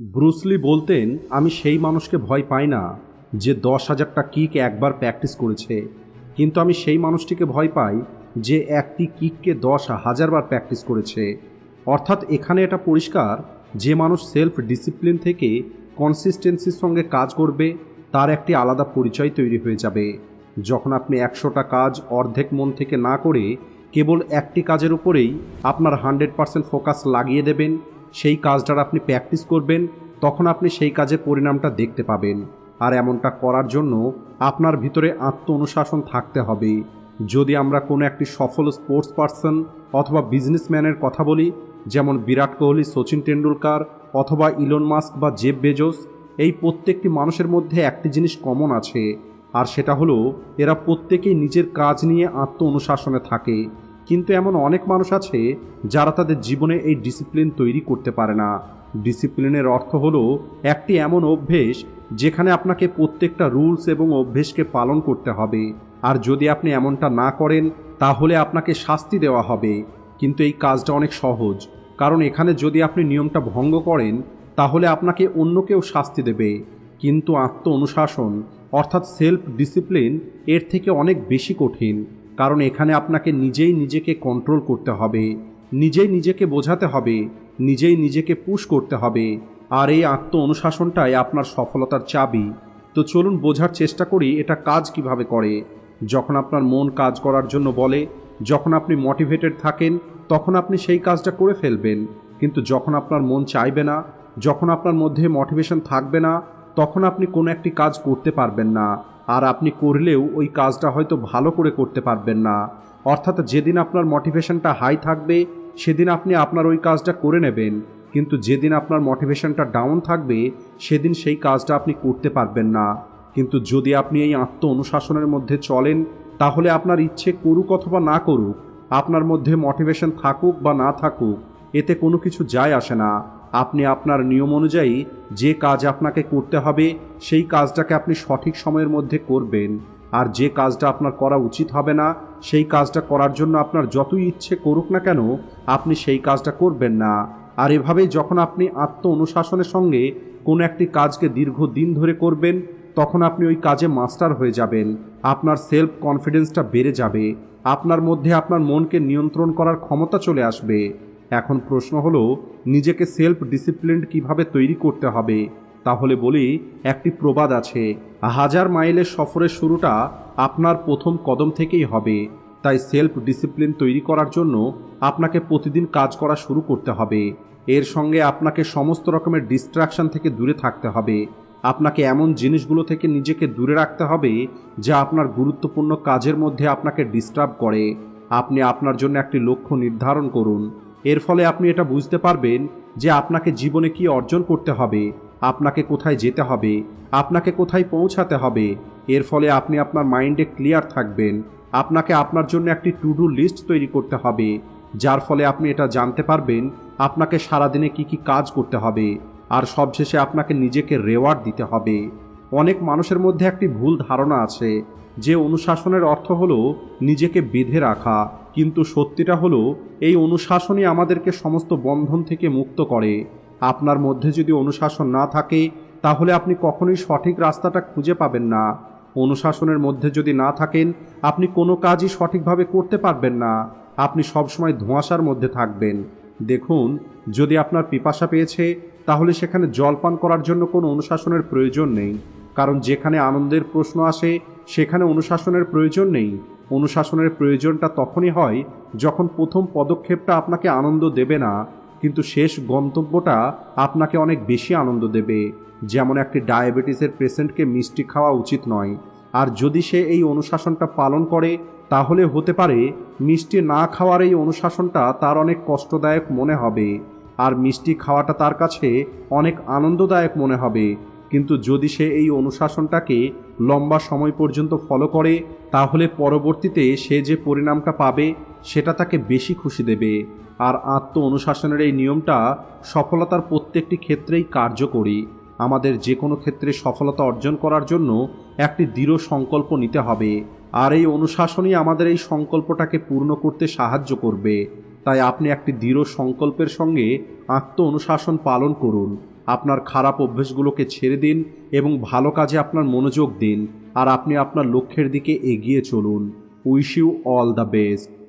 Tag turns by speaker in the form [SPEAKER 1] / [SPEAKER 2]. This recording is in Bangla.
[SPEAKER 1] ব্রুসলি বলতেন, আমি সেই মানুষকে ভয় পাই না যে দশ হাজারটা কিক একবার প্র্যাকটিস করেছে। কিন্তু আমি সেই মানুষটিকে ভয় পাই যে একটি কিককে দশ হাজারবার প্র্যাকটিস করেছে। অর্থাৎ এখানে এটা পরিষ্কার, যে মানুষ সেলফ ডিসিপ্লিন থেকে কনসিস্টেন্সির সঙ্গে কাজ করবে, তার একটি আলাদা পরিচয় তৈরি হয়ে যাবে। যখন আপনি একশোটা কাজ অর্ধেক মন থেকে না করে কেবল একটি কাজের উপরেই আপনার হান্ড্রেড পারসেন্ট ফোকাস লাগিয়ে দেবেন সেই কাজটার আপনি প্র্যাকটিস করবেন, তখন আপনি সেই কাজের পরিণামটা দেখতে পাবেন। আর এমনটা করার জন্য আপনার ভিতরে আত্ম অনুশাসন থাকতে হবে। যদি আমরা কোনো একটি সফল স্পোর্টস পার্সন অথবা বিজনেসম্যানের কথা বলি, যেমন বিরাট কোহলি, সচিন টেন্ডুলকার অথবা ইলন মাস্ক বা জেব বেজোস এই প্রত্যেকটি মানুষের মধ্যে একটি জিনিস কমন আছে। আর সেটা হলো, এরা প্রত্যেকেই নিজের কাজ নিয়ে আত্ম অনুশাসনে থাকে। কিন্তু এমন অনেক মানুষ আছে যারা তাদের জীবনে এই ডিসিপ্লিন তৈরি করতে পারে না। ডিসিপ্লিনের অর্থ হলো একটি এমন অভ্যেস যেখানে আপনাকে প্রত্যেকটা রুলস এবং অভ্যেসকে পালন করতে হবে। আর যদি আপনি এমনটা না করেন, তাহলে আপনাকে শাস্তি দেওয়া হবে। কিন্তু এই কাজটা অনেক সহজ। কারণ এখানে যদি আপনি নিয়মটা ভঙ্গ করেন, তাহলে আপনাকে অন্য কেউ শাস্তি দেবে। কিন্তু আত্ম অনুশাসন অর্থাৎ সেলফ ডিসিপ্লিন এর থেকে অনেক বেশি কঠিন। কারণ এখানে আপনাকে নিজেই নিজেকে কন্ট্রোল করতে হবে, নিজেই নিজেকে বোঝাতে হবে, নিজেই নিজেকে পুশ করতে হবে। আর এই আত্ম অনুশাসনটাই আপনার সফলতার চাবি। তো চলুন বোঝার চেষ্টা করি এটা কাজ কীভাবে করে। যখন আপনার মন কাজ করার জন্য বলে, যখন আপনি মোটিভেটেড থাকেন, তখন আপনি সেই কাজটা করে ফেলবেন। কিন্তু যখন আপনার মন চাইবে না, যখন আপনার মধ্যে মোটিভেশন থাকবে না তখন আপনি কোনো একটি কাজ করতে পারবেন না, আর আপনি করলেও ওই কাজটা হয়তো ভালো করে করতে পারবেন না। অর্থাৎ যেদিন আপনার মোটিভেশনটা হাই থাকবে, সেদিন আপনি আপনার ওই কাজটা করে নেবেন। কিন্তু যেদিন আপনার মোটিভেশনটা ডাউন থাকবে, সেদিন সেই কাজটা আপনি করতে পারবেন না। কিন্তু যদি আপনি এই আত্ম অনুশাসনের মধ্যে চলেন, তাহলে আপনার ইচ্ছে করুক অথবা না করুক, আপনার মধ্যে মোটিভেশন থাকুক বা না থাকুক, এতে কোনো কিছু যায় আসে না। আপনি আপনার নিয়ম অনুযায়ী যে কাজ আপনাকে করতে হবে, সেই কাজটাকে আপনি সঠিক সময়ের মধ্যে করবেন। আর যে কাজটা আপনার করা উচিত হবে না, সেই কাজটা করার জন্য আপনার যতই ইচ্ছে করুক না কেন, আপনি সেই কাজটা করবেন না। আর এভাবেই যখন আপনি আত্ম অনুশাসনের সঙ্গে কোনো একটি কাজকে দীর্ঘদিন ধরে করবেন, তখন আপনি ওই কাজে মাস্টার হয়ে যাবেন। আপনার সেলফ কনফিডেন্সটা বেড়ে যাবে। আপনার মধ্যে আপনার মনকে নিয়ন্ত্রণ করার ক্ষমতা চলে আসবে। এখন প্রশ্ন হলো, নিজেকে সেলফ ডিসিপ্লিন কীভাবে তৈরি করতে হবে? তাহলে বলি, একটি প্রবাদ আছে, হাজার মাইলের সফরের শুরুটা আপনার প্রথম কদম থেকেই হবে। তাই সেলফ ডিসিপ্লিন তৈরি করার জন্য আপনাকে প্রতিদিন কাজ করা শুরু করতে হবে। এর সঙ্গে আপনাকে সমস্ত রকমের ডিস্ট্রাকশন থেকে দূরে থাকতে হবে। আপনাকে এমন জিনিসগুলো থেকে নিজেকে দূরে রাখতে হবে, যা আপনার গুরুত্বপূর্ণ কাজের মধ্যে আপনাকে ডিস্টার্ব করে। আপনি আপনার জন্য একটি লক্ষ্য নির্ধারণ করুন। এর ফলে আপনি এটা বুঝতে পারবেন যে আপনাকে জীবনে কি অর্জন করতে হবে, আপনাকে কোথায় যেতে হবে, আপনাকে কোথায় পৌঁছাতে হবে। এর ফলে আপনি আপনার মাইন্ডে ক্লিয়ার থাকবেন, আপনাকে আপনার জন্য একটি টু ডু লিস্ট তৈরি করতে হবে, যার ফলে আপনি এটা জানতে পারবেন আপনাকে সারাদিনে কি কি কাজ করতে হবে, আর সবশেষে আপনাকে নিজেকে রেওয়ার্ড দিতে হবে। অনেক মানুষের মধ্যে একটি ভুল ধারণা আছে, যে অনুশাসনের অর্থ হলো নিজেকে বেঁধে রাখা, কিন্তু সত্যিটা হলো এই অনুশাসনই আমাদেরকে সমস্ত বন্ধন থেকে মুক্ত করে। আপনার মধ্যে যদি অনুশাসন না থাকে, তাহলে আপনি কখনোই সঠিক রাস্তাটা খুঁজে পাবেন না। অনুশাসনের মধ্যে যদি না থাকেন, আপনি কোনো কাজই সঠিকভাবে করতে পারবেন না। আপনি সবসময় ধোঁয়াশার মধ্যে থাকবেন। দেখুন, যদি আপনার পিপাসা পেয়েছে, তাহলে সেখানে জলপান করার জন্য কোনো অনুশাসনের প্রয়োজন নেই। কারণ যেখানে আনন্দের প্রশ্ন আসে, সেখানে অনুশাসনের প্রয়োজন নেই। অনুশাসনের প্রয়োজনটা তখনই হয় যখন প্রথম পদক্ষেপটা আপনাকে আনন্দ দেবে না, কিন্তু শেষ গন্তব্যটা আপনাকে অনেক বেশি আনন্দ দেবে। যেমন একটি ডায়াবেটিসের পেশেন্টকে মিষ্টি খাওয়া উচিত নয়। আর যদি সে এই অনুশাসনটা পালন করে, তাহলে হতে পারে মিষ্টি না খাওয়ার এই অনুশাসনটা তার অনেক কষ্টদায়ক মনে হবে। আর মিষ্টি খাওয়াটা তার কাছে অনেক আনন্দদায়ক মনে হবে। কিন্তু যদি সে এই অনুশাসনটাকে লম্বা সময় পর্যন্ত ফলো করে, তাহলে পরবর্তীতে সে যে পরিণামটা পাবে, সেটা তাকে বেশি খুশি দেবে। আর আত্ম অনুশাসনের এই নিয়মটা সফলতার প্রত্যেকটি ক্ষেত্রেই কার্যকরী। আমাদের যে কোনো ক্ষেত্রে সফলতা অর্জন করার জন্য একটি দৃঢ় সংকল্প নিতে হবে। আর এই অনুশাসনই আমাদের এই সংকল্পটাকে পূর্ণ করতে সাহায্য করবে। তাই আপনি একটি দৃঢ় সংকল্পের সঙ্গে আত্ম অনুশাসন পালন করুন। আপনার খারাপ অভ্যেসগুলোকে ছেড়ে দিন এবং ভালো কাজে আপনার মনোযোগ দিন আর আপনি আপনার লক্ষ্যের দিকে এগিয়ে চলুন। Wish you all the best.